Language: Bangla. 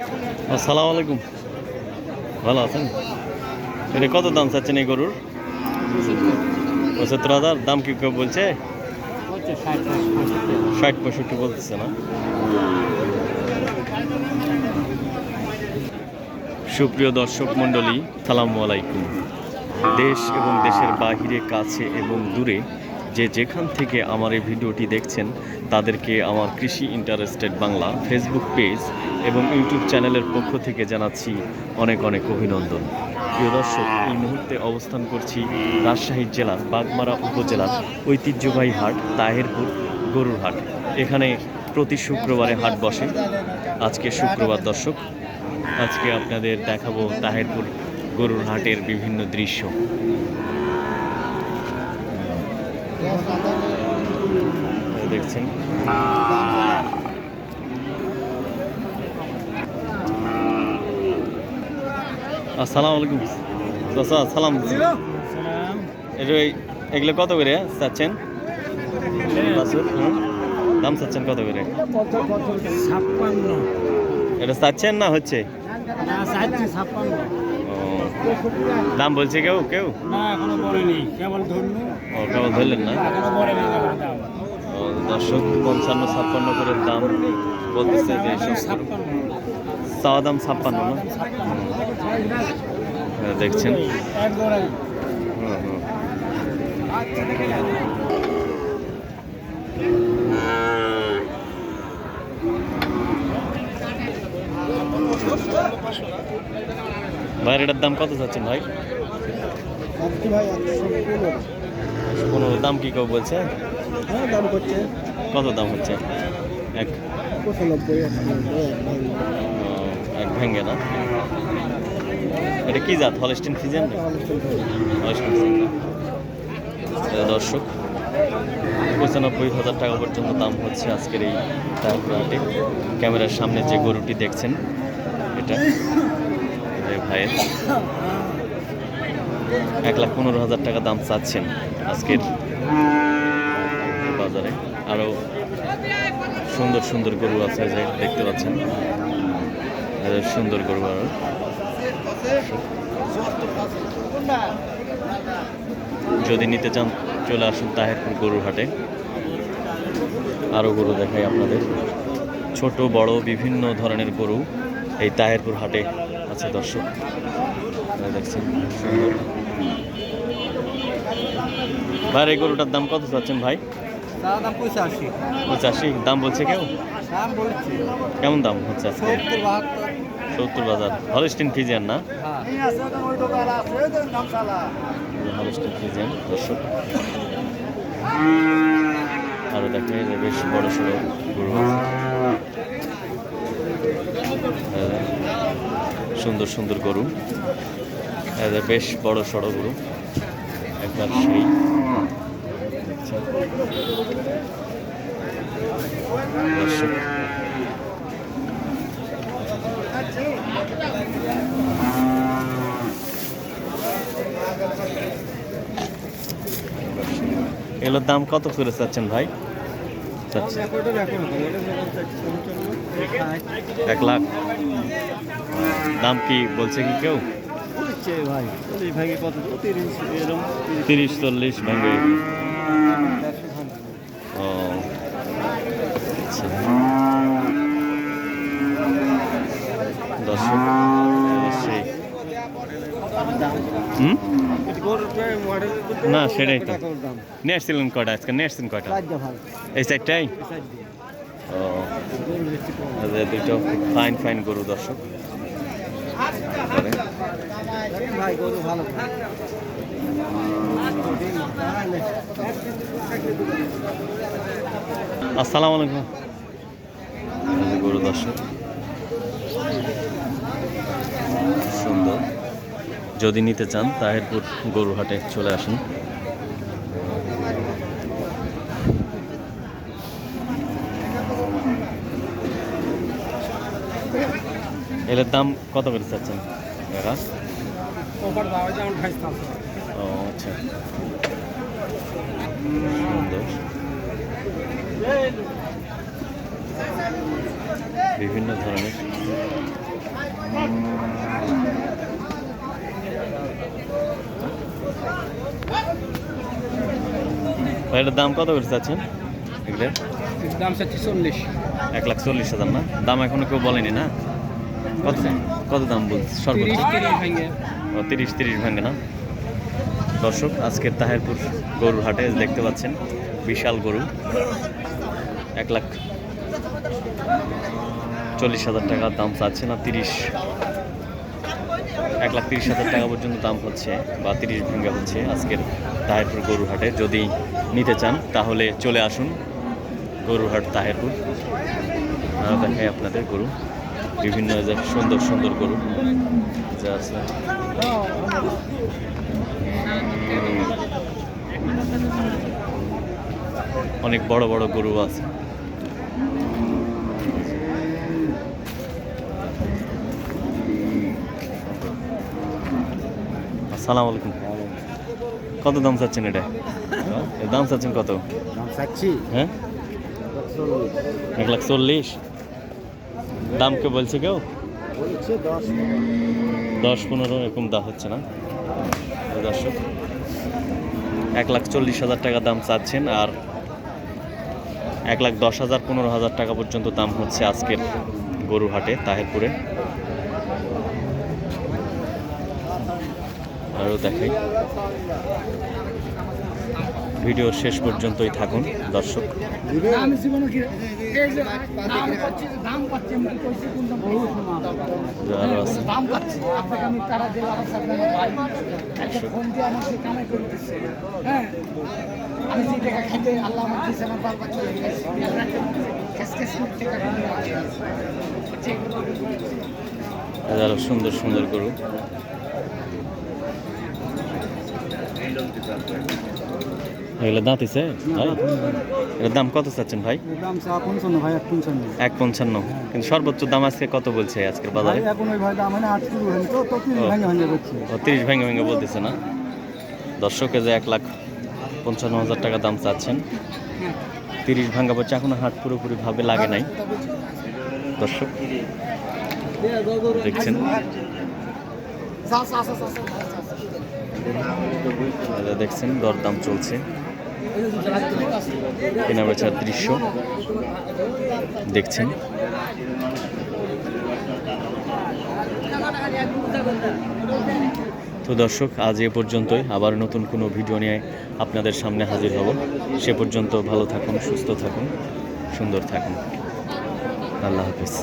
আসসালামু আলাইকুম। ভালো আছেন? এটা কত দাম চাচ্ছেন এই গরুর? পঁচাত্তর হাজার, দাম কি কেউ বলছে? ষাট পঁয়ষট্টি বলতেছে না। সুপ্রিয় দর্শক মণ্ডলী, সালামু আলাইকুম। দেশ এবং দেশের বাহিরে, কাছে এবং দূরে যে যেখান থেকে আমার এই ভিডিওটি দেখছেন, তাদেরকে আমার কৃষি ইন্টারেস্টেড বাংলা ফেসবুক পেজ এবং ইউটিউব চ্যানেলের পক্ষ থেকে জানাচ্ছি অনেক অনেক অভিনন্দন। প্রিয় দর্শক, এই মুহূর্তে অবস্থান করছি রাজশাহী জেলার বাগমারা উপজেলার ঐতিহ্যবাহী হাট, তাহেরপুর গরুর হাট। এখানে প্রতি শুক্রবারে হাট বসে। আজকে শুক্রবার দর্শক, আজকে আপনাদের দেখাবো তাহেরপুর গরুর হাটের বিভিন্ন দৃশ্য। দেখছেন। আসসালামু আলাইকুম। চাচা সালাম। এটা এগুলো কত করে চাচ্ছেন? দাম চাচ্ছেন কত করে? এটা চাচ্ছেন না হচ্ছে? ছাপ্পান্ন। দাম বলছে কেউ? কেউ? ও কেবল ধরলেন না? দর্শক পঞ্চান্ন ছাপ্পান্ন করে দাম বলতেছে যে চাওয়া দাম ছাপ্পান্ন না? হ্যাঁ, দেখছেন। হুম, হুম। ভাইয়ের এটার দাম কত চাচ্ছেন ভাই? কোনো দাম কি কেউ বলছে? কত দাম হচ্ছে? এক। এক ভেঙ্গে না? এটা কি জাত? হলস্টিন ফিজেন দর্শক, পঁচানব্বই হাজার টাকা পর্যন্ত দাম হচ্ছে আজকের এই ক্যামেরার সামনে যে গরুটি দেখছেন এটা। ভাইয়ের এক লাখ পনেরো হাজার টাকা দাম চাচ্ছেন আজকের বাজারে। আরও সুন্দর সুন্দর গরু আছে যে দেখতে পাচ্ছেন। সুন্দর গরু আরও যদি নিতে চান, চলে আসুন তাহেরপুর গরুর হাটে। আরও গরু দেখাই আপনাদের। ছোট, বড়, বিভিন্ন ধরনের গরু। এই তাহেরপুর হাটে আছে দর্শক। দেখছেন। ভাই এই গরুটার দাম কত চাচ্ছেন ভাই? দাম পঁচাশি। দাম বলছে কেউ? কেমন দাম হচ্ছে আজকে? সত্তর বাজার। হলস্টিন ফিজিয়ান না? হলস্টিন ফিজিয়ান দর্শক। আরও দেখে বেশ বড় সড়ো গরু আছে। সুন্দর সুন্দর গরু। বেশ বড়, সড়ো গরু। একবার সেই। এগুলোর দাম কত করে চাচ্ছেন ভাই? এক লাখ। দাম কি বলছে কি কেউ? ভাই চল্লিশ কত? তিরিশ এরকম তিরিশ চল্লিশ ভেঙে। ও আচ্ছা। দর্শক হুম? না সেটাই তো। নিয়ে আসছিলেন কটা আজকে? নিয়ে আসছেন কটা এই সাইডটাই ও আচ্ছা, দুটো ফাইন ফাইন গরু দর্শক। আসসালামু আলাইকুম। গরু দর্শক। সুন্দর। যদি নিতে চান তাহেরপুর গরু হাটে চলে আসুন। এলের দাম কত করে চাচ্ছেন এরা? ও আচ্ছা। বিভিন্ন ধরনের। এটার দাম কত করে চাচ্ছেন? দাম চাচ্ছি চল্লিশ। এক লাখ চল্লিশ হাজার না? দাম এখনও কেউ বলেনি না? কত কত দাম বলছে সর্বোচ্চ? তিরিশ তিরিশ ভাঙে না? দর্শক আজকের তাহেরপুর গরুর হাটে দেখতে পাচ্ছেন বিশাল গরু। এক লাখ চল্লিশ হাজার টাকা দাম চাচ্ছে না তিরিশ। এক লাখ তিরিশ হাজার টাকা পর্যন্ত দাম হচ্ছে বা তিরিশ ভেঙে হচ্ছে আজকের তাহেরপুর গরুর হাটে। যদি নিতে চান তাহলে চলে আসুন গরুর হাট তাহেরপুর। দেখাই আপনাদের গরু। বিভিন্ন যে সুন্দর সুন্দর গরু যা আছে। অনেক বড় বড় গরু আছে। আসসালামু আলাইকুম। কত দাম চাচ্ছেন এটা? এর দাম চাচ্ছেন কত? দাম চাচ্ছি। হ্যাঁ? এক লাখ চল্লিশ। দাম কে বলছে কেউ? দশ। পনেরো এরকম দাম হচ্ছে না? দর্শক এক লাখ চল্লিশ হাজার টাকা দাম চাচ্ছেন আর এক লাখ দশ হাজার পনেরো হাজার টাকা পর্যন্ত দাম হচ্ছে আজকের গরু হাটে তাহেরপুরে। আরও দেখাই। ভিডিও শেষ পর্যন্তই থাকুন দর্শক। সুন্দর সুন্দর গরু। এগুলো দাঁতিছে ভাই এটার দাম কত চাচ্ছেন ভাই? এক পঞ্চান্ন। কিন্তু সর্বোচ্চ দাম আজকে কত বলছে আজকের বাজারে? মানে তিরিশ ভেঙে ভেঙে বলতেছে না? দর্শকে যে এক লাখ পঞ্চান্ন হাজার টাকা দাম চাচ্ছেন। তিরিশ ভাঙা পড়ছে এখনও হাট পুরোপুরি ভাবে লাগে নাই। দর্শক দেখছেন। দেখছেন দরদাম চলছে। কেনা বেচার দৃশ্য দেখছেন। তো দর্শক, আজ এ পর্যন্তই। আবার নতুন কোনো ভিডিও নিয়ে আপনাদের সামনে হাজির হব। সে পর্যন্ত ভালো থাকুন, সুস্থ থাকুন, সুন্দর থাকুন। আল্লাহ হাফিজ।